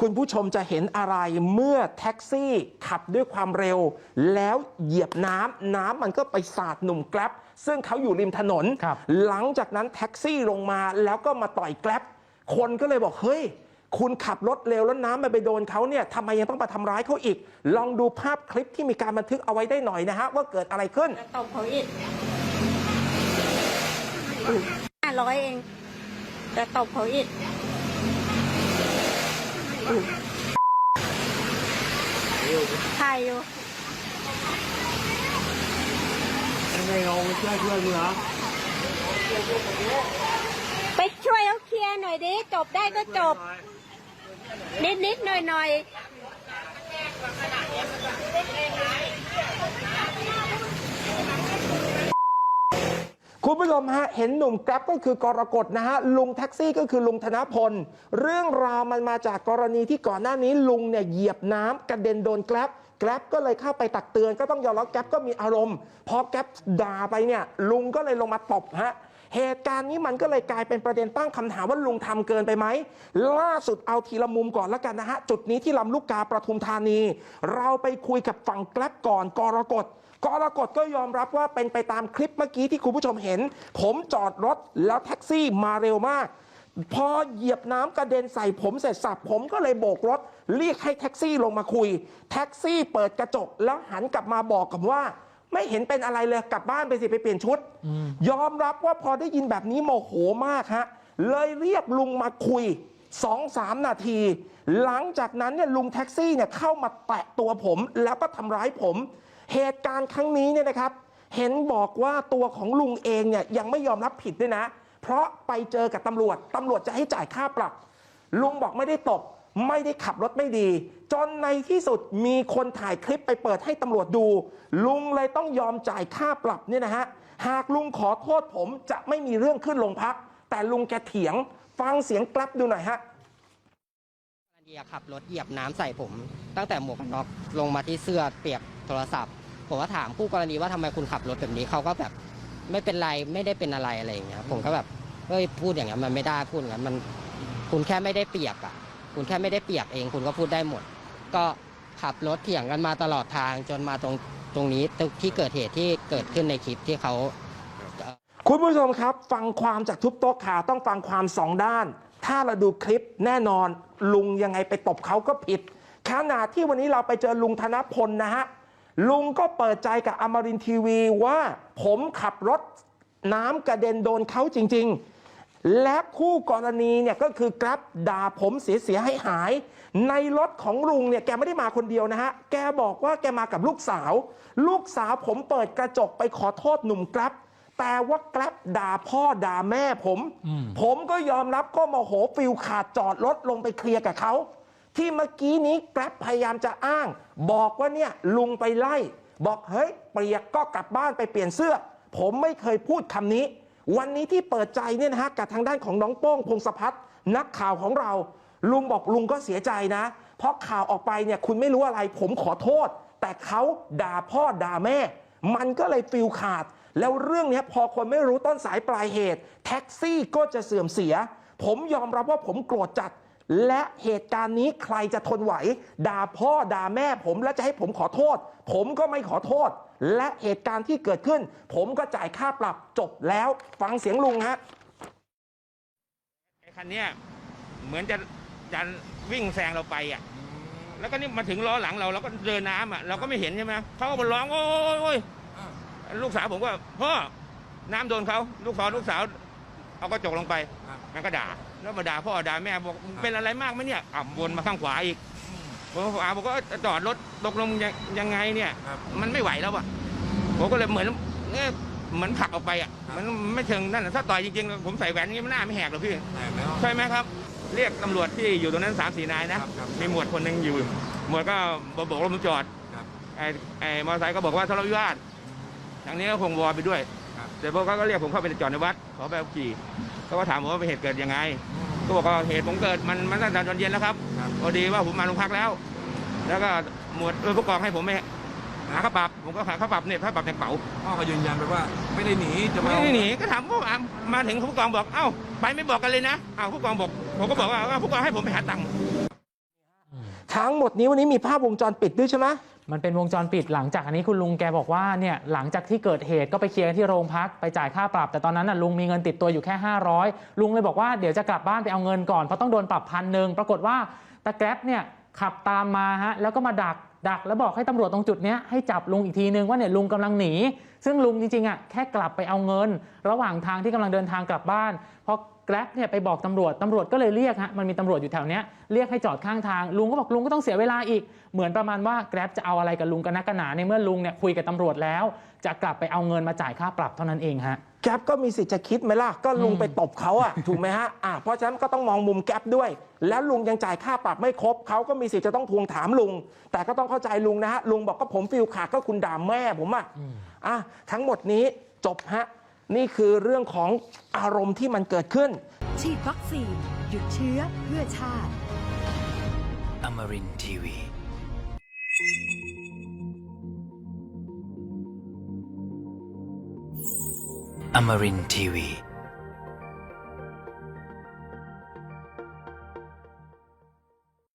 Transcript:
คุณผู้ชมจะเห็นอะไรเมื่อแท็กซี่ขับด้วยความเร็ว แล้วเหยียบน้ำน้ำมันก็ไปสาดหนุ่มแกร็บซึ่งเขาอยู่ริมถนนครับหลังจากนั้นแท็กซี่ลงมาแล้วก็มาต่อยแกร็บคนก็เลยบอกเฮ้ยคุณขับรถเร็วแล้วน้ำมันไปโดนเขาเนี่ยทำไมยังต้องมาทำร้ายเขาอีก ลองดูภาพคลิปที่มีการบันทึกเอาไว้ได้หน่อยนะฮะ ว่าเกิดอะไรขึ้นจะตบเขาอีกห้าร้อยเองจะตบเขาอีก ถ่ายอยู่ยังไงเราช่วยช่วยมึงเหรอไปช่วยเขาเคลียร์หน่อยดิ จบได้ก็จบ นิดนิดๆหน่อยหน่อย คุณผู้ชมฮะ เห็นหนุ่มแกร็บก็คือกรกฎนะฮะ ลุงแท็กซี่ก็คือลุงธนพล เรื่องราวมันมาจากกรณีที่ก่อนหน้านี้ลุงเนี่ยเหยียบน้ำกระเด็นโดนแกร็บแกร็บก็เลยเข้าไปตักเตือนก็ต้องยอมรับแกร็บก็มีอารมณ์ พอแกร็บด่าไปเนี่ยลุงก็เลยลงมาตบฮะ เหตุการณ์นี้มันก็เลยกลายเป็นประเด็นตั้งคำถามว่าลุงทำเกินไปไหมล่าสุดเอาทีละมุมก่อนแล้วกันนะฮะจุดนี้ที่ลำลูกกาประทุมธานี เราไปคุยกับฝั่งแกร็บก่อนกรกฎกรกฎก็ยอมรับว่าเป็นไปตามคลิปเมื่อกี้ที่คุณผู้ชมเห็น ผมจอดรถแล้วแท็กซี่มาเร็วมาก พอเหยียบน้ำกระเด็นใส่ผมเสร็จสับ ผมก็เลยโบกรถ เรียกให้แท็กซี่ลงมาคุย แท็กซี่เปิดกระจกแล้วหันกลับมาบอกกับว่า ไม่เห็นเป็นอะไรเลยกลับบ้านไปสิไปเปลี่ยนชุด ยอมรับว่าพอได้ยินแบบนี้โมโหมากฮะเลยเรียกลุงมาคุยสองสามนาที หลังจากนั้นเนี่ยลุงแท็กซี่เนี่ยเข้ามาแตะตัวผม แล้วก็ทำร้ายผม เหตุการณ์ครั้งนี้เนี่ยนะครับ เห็นบอกว่าตัวของลุงเองเนี่ยยังไม่ยอมรับผิดด้วยนะ เพราะไปเจอกับตำรวจตำรวจจะให้จ่ายค่าปรับ ลุงบอกไม่ได้ตบ ไม่ได้ขับรถไม่ดี จนในที่สุดมีคนถ่ายคลิปไปเปิดให้ตำรวจดู ลุงเลยต้องยอมจ่ายค่าปรับเนี่ยนะฮะ หากลุงขอโทษผมจะไม่มีเรื่องขึ้นโรงพัก แต่ลุงแกเถียง ฟังเสียงกลับดูหน่อยฮะกรณีขับรถเหยียบน้ำใส่ผม ตั้งแต่หมวกกันน็อกลงมาที่เสื้อเปียกโทรศัพท์ ผมก็ถามคู่กรณีว่าทำไมคุณขับรถแบบนี้เขาก็แบบไม่เป็นไรไม่ได้เป็นอะไรอะไรอย่างเงี้ยผมก็แบบเฮ้ยพูดอย่างนั้นมันไม่ได้พูดอย่างนั้นมันคุณแค่ไม่ได้เปียกอะ คุณแค่ไม่ได้เปียกเอง คุณก็พูดได้หมด ก็ขับรถเถียงกันมาตลอดทางจนมาตรงตรงนี้ตรงที่เกิดเหตุที่เกิดขึ้นในคลิปที่เขา คุณผู้ชมครับ ฟังความจากทุบโต๊ะข่าวต้องฟังความสองด้าน ถ้าเราดูคลิปแน่นอนลุงยังไงไปตบเขาก็ผิดขณะที่วันนี้เราไปเจอลุงธนพลนะฮะ ลุงก็เปิดใจกับอมรินทีวีว่า ผมขับรถน้ำกระเด็นโดนเขาจริง ๆ และคู่กรณีเนี่ยก็คือแกร็บด่าผมเสียๆให้หาย ในรถของลุงเนี่ยแกไม่ได้มาคนเดียวนะฮะ แกบอกว่าแกมากับลูกสาว ลูกสาวผมเปิดกระจกไปขอโทษหนุ่มแกร็บแต่ว่าแกร็บด่าพ่อด่าแม่ผม ผมก็ยอมรับก็โมโหฟิลขาดจอดรถลงไปเคลียร์กับเขาที่เมื่อกี้นี้แกร็บพยายามจะอ้าง บอกว่าเนี่ยลุงไปไล่ บอกเฮ้ยเปียกก็กลับบ้านไปเปลี่ยนเสื้อ ผมไม่เคยพูดคำนี้ วันนี้ที่เปิดใจเนี่ยนะฮะกับทางด้านของน้องโป้งพงศพัฒน์นักข่าวของเรา ลุงบอกลุงก็เสียใจนะ เพราะข่าวออกไปเนี่ยคุณไม่รู้อะไร ผมขอโทษ แต่เขาด่าพ่อด่าแม่ มันก็เลยฟิลขาด แล้วเรื่องนี้พอคนไม่รู้ต้นสายปลายเหตุ แท็กซี่ก็จะเสื่อมเสีย ผมยอมรับว่าผมโกรธจัด และเหตุการณ์นี้ใครจะทนไหว ด่าพ่อด่าแม่ผมแล้วจะให้ผมขอโทษ ผมก็ไม่ขอโทษ และเหตุการณ์ที่เกิดขึ้น ผมก็จ่ายค่าปรับจบแล้วฟังเสียงลุงฮะไอ้คันเนี้ยเหมือนจะจะวิ่งแซงเราไปอะ แล้วก็นี่มาถึงล้อหลังเราเราก็เดินน้ำอะเราก็ไม่เห็นใช่ไหมเขาก็มาร้องโอ้ยโอ้ยลูกสาวผมก็พ่อน้ำโดนเขาลูกสาวลูกสาว เอากระจกลงไปมันก็ด่า แล้วมาด่าพ่อด่าแม่บอกมึงเป็นอะไรมากไหมเนี่ยอะวนมาข้างขวาอีกผมขวาผมก็จอดรถตกลงยังยังไงเนี่ยมันไม่ไหวแล้วอะผมก็เลยเหมือนเนี่ยเหมือนผลักออกไปอะมันไม่เชิงนั่นน่ะถ้าต่อยจริงๆ ผมใส่แหวนอย่างนี้มันหน้าไม่แหกหรอกพี่ใช่ไหมครับ เรียกตำรวจที่อยู่ตรงนั้นสามสี่นายนะ ครับครับมีหมวดคนหนึ่งอยู่ หมวดก็บอกรถผมจอดครับ ไอ้ไอ้มอเตอร์ไซค์ก็บอกว่าทะเลาะวิวาททางนี้ก็คงวอไปด้วย ครับแต่พวกเขาก็เรียกผมเข้าไปจอดในวัดขอไปขับขี่เขาก็ถามผมว่าเป็นเหตุเกิดยังไง ก็บอกว่าเหตุผมเกิดมันมันตั้งแต่ตอนเย็นแล้วครับครับพอดีว่าผมมาโรงพักแล้ว แล้วก็หมวดเออผู้กองให้ผมไปหาค่าปรับผมก็หาค่าปรับเนี่ยค่าปรับในกระเป๋าพ่อก็ยืนยันไปว่าไม่ได้หนีจะมาไม่ได้หนีก็ถามผู้กองมาถึงผู้กองบอกเอ้าไปไม่บอกกันเลยนะอ้าวผู้กองบอกผมก็บอกว่าว่าผู้กองให้ผมไปหาตังค์ทั้งหมดนี้วันนี้มีภาพวงจรปิดด้วยใช่ไหม มันเป็นวงจรปิดหลังจากอันนี้คุณลุงแกบอกว่าเนี่ยหลังจากที่เกิดเหตุก็ไปเคลียร์ที่โรงพักไปจ่ายค่าปรับ แต่ตอนนั้นน่ะลุงมีเงินติดตัวอยู่แค่ 500 ลุงเลยบอกว่าเดี๋ยวจะกลับบ้านไปเอาเงินก่อนเพราะต้องโดนปรับพันหนึ่งปรากฏว่าตะแกร็บเนี่ยขับตามมาฮะแล้วก็มาดัก ดักแล้วบอกให้ตำรวจตรงจุดนี้ให้จับลุงอีกทีนึงว่าเนี่ยลุงกำลังหนี ซึ่งลุงจริงๆอะแค่กลับไปเอาเงิน ระหว่างทางที่กำลังเดินทางกลับบ้านพอแกร็บเนี่ยไปบอกตำรวจตำรวจก็เลยเรียกฮะมันมีตำรวจอยู่แถวเนี้ยเรียกให้จอดข้างทางลุงก็บอกลุงก็ต้องเสียเวลาอีก เหมือนประมาณว่าแกร็บจะเอาอะไรกับลุงกันนักกันหนาในเมื่อลุงเนี่ยคุยกับตำรวจแล้ว จะกลับไปเอาเงินมาจ่ายค่าปรับเท่านั้นเองฮะ แก๊ปก็มีสิทธิ์จะคิดไหมล่ะ ก็ลุงอืมไปตบเขาอะถูกไหมฮะอะเพราะฉะนั้นก็ต้องมองมุมแก๊ปด้วย แล้วลุงยังจ่ายค่าปรับไม่ครบเขาก็มีสิทธิ์จะต้องทวงถามลุง แต่ก็ต้องเข้าใจลุงนะฮะลุงบอกก็ผมฟิลขาดก็คุณด่าแม่ผมอะอะทั้งหมดนี้จบฮะนี่คือเรื่องของอารมณ์ที่มันเกิดขึ้น ฉีดวัคซีนหยุดเชื้อเพื่อชาติ Amarin Tiwi. Amarin Tiwi.